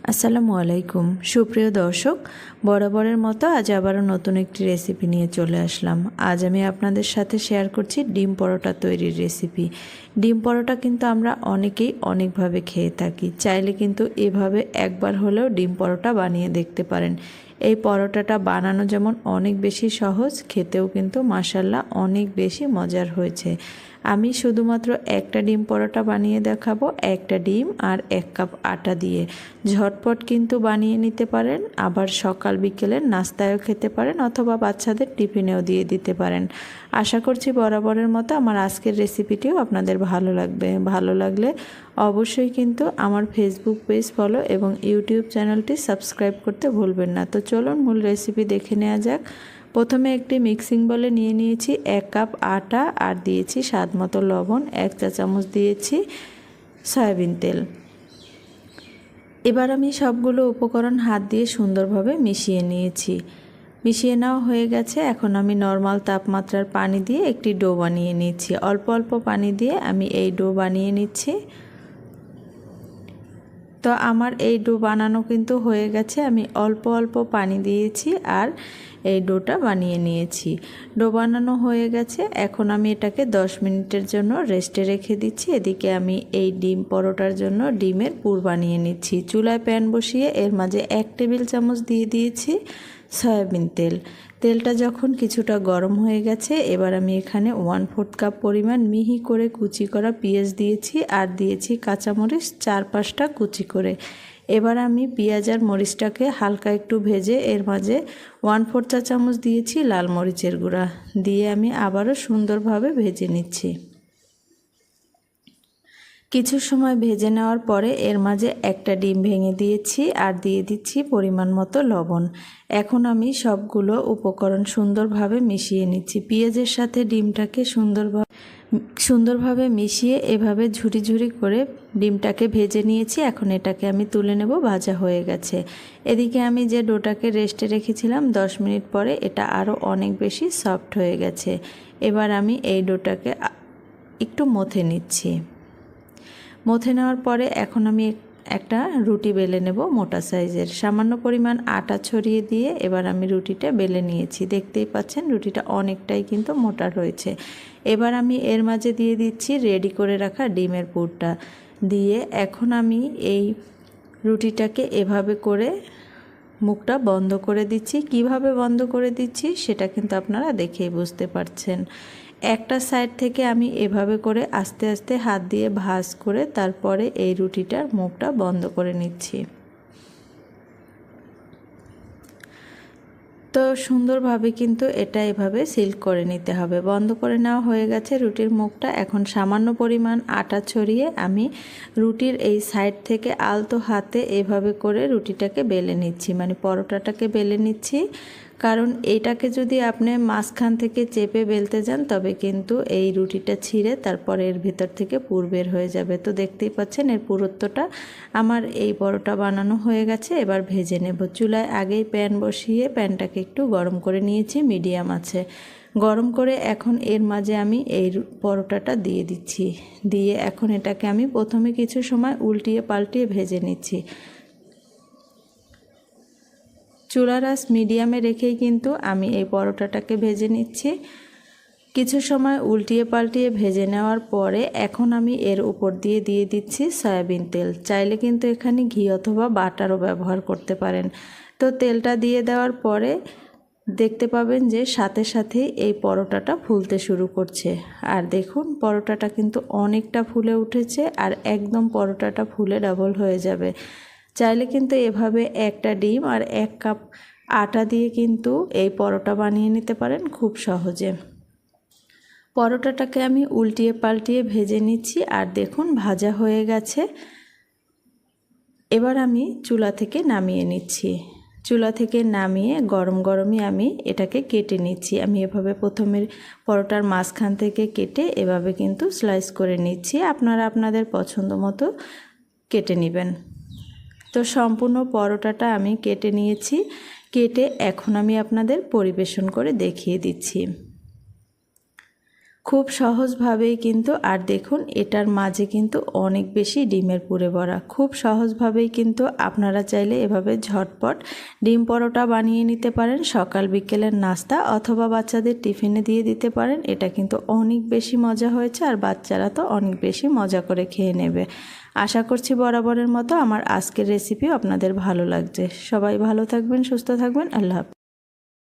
আসসালামু আলাইকুম। সুপ্রিয় দর্শক, বরাবরের মতো আজ আবারও নতুন একটি রেসিপি নিয়ে চলে আসলাম। আজ আমি আপনাদের সাথে শেয়ার করছি ডিম পরোটা তৈরির রেসিপি ডিম পরোটা কিন্তু আমরা অনেকেই অনেকভাবে খেয়ে থাকি। চাইলে কিন্তু এভাবে একবার হলেও ডিম পরোটা বানিয়ে দেখতে পারেন। এই পরোটাটা বানানো যেমন অনেক বেশি সহজ, খেতেও কিন্তু মাসাল্লাহ অনেক বেশি মজার হয়েছে। আমি শুধুমাত্র একটা ডিম পরোটা বানিয়ে দেখাবো, একটা ডিম আর এক কাপ আটা দিয়ে। ঝটপট কিন্তু বানিয়ে নিতে পারেন, আবার সকাল বিকেলের নাস্তায়ও খেতে পারেন অথবা বাচ্চাদের টিফিনেও দিয়ে দিতে পারেন। আশা করছি বরাবরের মতো আমার আজকের রেসিপিটিও আপনাদের ভালো লাগবে। ভালো লাগলে অবশ্যই কিন্তু আমার ফেসবুক পেজ ফলো এবং ইউটিউব চ্যানেলটি সাবস্ক্রাইব করতে ভুলবেন না। তো চলুন মূল রেসিপি দেখে নেওয়া যাক। প্রথমে একটি মিক্সিং বলে নিয়ে নিয়েছি এক কাপ আটা আর দিয়েছি স্বাদ মতো লবণ, এক চা চামচ দিয়েছি সয়াবিন তেল। এবার আমি সবগুলো উপকরণ হাত দিয়ে সুন্দরভাবে মিশিয়ে নিয়েছি। মিশিয়ে নেওয়া হয়ে গেছে, এখন আমি নর্মাল তাপমাত্রার পানি দিয়ে একটি ডো বানিয়ে নিচ্ছি। অল্প অল্প পানি দিয়ে আমি এই ডো বানিয়ে নিচ্ছি। তো আমার এই ডো বানানো কিন্তু হয়ে গেছে, আমি অল্প অল্প পানি দিয়েছি আর এই ডোটা বানিয়ে নিয়েছি। ডো বানানো হয়ে গেছে। এখন আমি এটাকে 10 মিনিটের জন্য রেস্টে রেখে দিচ্ছি। এদিকে আমি এই ডিম পরোটার জন্য ডিমের পুর বানিয়ে নিচ্ছি। চুলায় প্যান বসিয়ে এর মাঝে এক টেবিল চামচ দিয়ে দিয়েছি সয়াবিন তেল। তেলটা যখন কিছুটা গরম হয়ে গেছে, এবার আমি এখানে ওয়ান ফোর্থ কাপ পরিমাণ মিহি করে কুচি করা পেঁয়াজ দিয়েছি আর দিয়েছি কাঁচামরিচ চার পাঁচটা কুচি করে। এবার আমি পেঁয়াজ আর মরিচটাকে হালকা একটু ভেজে এর মাঝে ওয়ান ফোর চা চামচ দিয়েছি লাল মরিচের গুঁড়া। দিয়ে আমি আবারও সুন্দরভাবে ভেজে নিচ্ছি। কিছু সময় ভেজে নেওয়ার পরে এর মাঝে একটা ডিম ভেঙে দিয়েছি আর দিয়ে দিচ্ছি পরিমাণ মতো লবণ। এখন আমি সবগুলো উপকরণ সুন্দরভাবে মিশিয়ে নিচ্ছি। পেঁয়াজের সাথে ডিমটাকে সুন্দরভাবে সুন্দরভাবে মিশিয়ে এভাবে ঝুড়ি ঝুড়ি করে ডিমটাকে ভেজে নিয়েছি। এখন এটাকে আমি তুলে নেব, ভাজা হয়ে গেছে। এদিকে আমি যে ডোটাকে রেস্টে রেখেছিলাম 10 মিনিট পরে এটা আরও অনেক বেশি সফট হয়ে গেছে। এবার আমি এই ডোটাকে একটু মথে নিচ্ছি। মথে নেওয়ার পরে এখন আমি একটা রুটি বেলে নেব মোটা সাইজের। সামান্য পরিমাণ আটা ছড়িয়ে দিয়ে এবার আমি রুটিটা বেলে নিয়েছি। দেখতেই পাচ্ছেন রুটিটা অনেকটাই কিন্তু মোটা রয়েছে। এবার আমি এর মাঝে দিয়ে দিচ্ছি রেডি করে রাখা ডিমের পুরটা। দিয়ে এখন আমি এই রুটিটাকে এভাবে করে মুখটা বন্ধ করে দিচ্ছি। কীভাবে বন্ধ করে দিচ্ছি সেটা কিন্তু আপনারা দেখেই বুঝতে পারছেন। একটা সাইড থেকে আমি এভাবে করে আস্তে আস্তে হাত দিয়ে ভাজ করে তারপরে এই রুটিটার মুখটা বন্ধ করে নিচ্ছি। তো সুন্দরভাবে কিন্তু এটা এভাবে সিল্ক করে নিতে হবে। বন্ধ করে নেওয়া হয়ে গেছে রুটির মুখটা। এখন সামান্য পরিমাণ আটা ছড়িয়ে আমি রুটির এই সাইড থেকে আলতো হাতে এভাবে করে রুটিটাকে বেলে নিচ্ছি। মানে পরোটাটাকে বেলে নিচ্ছি। কারণ এটাকে যদি আপনি মাঝখান থেকে চেপে বেলতে যান, তবে কিন্তু এই রুটিটা ছিঁড়ে তারপর এর ভেতর থেকে পুর বের হয়ে যাবে। তো দেখতেই পাচ্ছেন, এর পুরুত্বটা আমার এই পরোটা বানানো হয়ে গেছে। এবার ভেজে নেব। চুলায় আগেই প্যান বসিয়ে প্যানটাকে একটু গরম করে নিয়েছি, মিডিয়াম আছে। গরম করে এখন এর মাঝে আমি এই পরোটাটা দিয়ে দিচ্ছি। দিয়ে এখন এটাকে আমি প্রথমে কিছু সময় উল্টিয়ে পাল্টিয়ে ভেজে নিচ্ছি। চুলার আস মিডিয়ামে রেখেই কিন্তু আমি এই পরোটাটাকে ভেজে নিচ্ছি। কিছু সময় উল্টিয়ে পাল্টিয়ে ভেজে নেওয়ার পরে এখন আমি এর উপর দিয়ে দিয়ে দিচ্ছি সয়াবিন তেল। চাইলে কিন্তু এখানে ঘি অথবা বাটারও ব্যবহার করতে পারেন। তো তেলটা দিয়ে দেওয়ার পরে দেখতে পাবেন যে সাথে সাথে এই পরোটাটা ফুলতে শুরু করছে। আর দেখুন, পরোটাটা কিন্তু অনেকটা ফুলে উঠেছে আর একদম পরোটাটা ফুলে ডাবল হয়ে যাবে। চাইলে কিন্তু এভাবে একটা ডিম আর এক কাপ আটা দিয়ে কিন্তু এই পরোটা বানিয়ে নিতে পারেন খুব সহজে। পরোটাটাকে আমি উল্টিয়ে পাল্টিয়ে ভেজে নিচ্ছি আর দেখুন ভাজা হয়ে গেছে। এবার আমি চুলা থেকে নামিয়ে নিচ্ছি। চুলা থেকে নামিয়ে গরম গরমই আমি এটাকে কেটে নিচ্ছি। আমি এভাবে প্রথমে পরোটার মাঝখান থেকে কেটে এভাবে কিন্তু স্লাইস করে নিচ্ছি। আপনারা আপনাদের পছন্দ মতো কেটে নেবেন। তো সম্পূর্ণ পরোটাটা আমি কেটে নিয়েছি। কেটে এখন আমি আপনাদের পরিবেশন করে দেখিয়ে দিচ্ছি। খুব সহজভাবেই কিন্তু, আর দেখুন, এটার মাঝে কিন্তু অনেক বেশি ডিমের পুরে ভরা খুব সহজভাবেই কিন্তু আপনারা চাইলে এভাবে ঝটপট ডিম পরোটা বানিয়ে নিতে পারেন, সকাল বিকেলের নাস্তা অথবা বাচ্চাদের টিফিনে দিয়ে দিতে পারেন। এটা কিন্তু অনেক বেশি মজা হয়েছে, আর বাচ্চারা তো অনেক বেশি মজা করে খেয়ে নেবে। আশা করছি বরাবরের মতো আমার আজকের রেসিপি আপনাদের ভালো লাগছে। সবাই ভালো থাকবেন, সুস্থ থাকবেন, আল্লাহ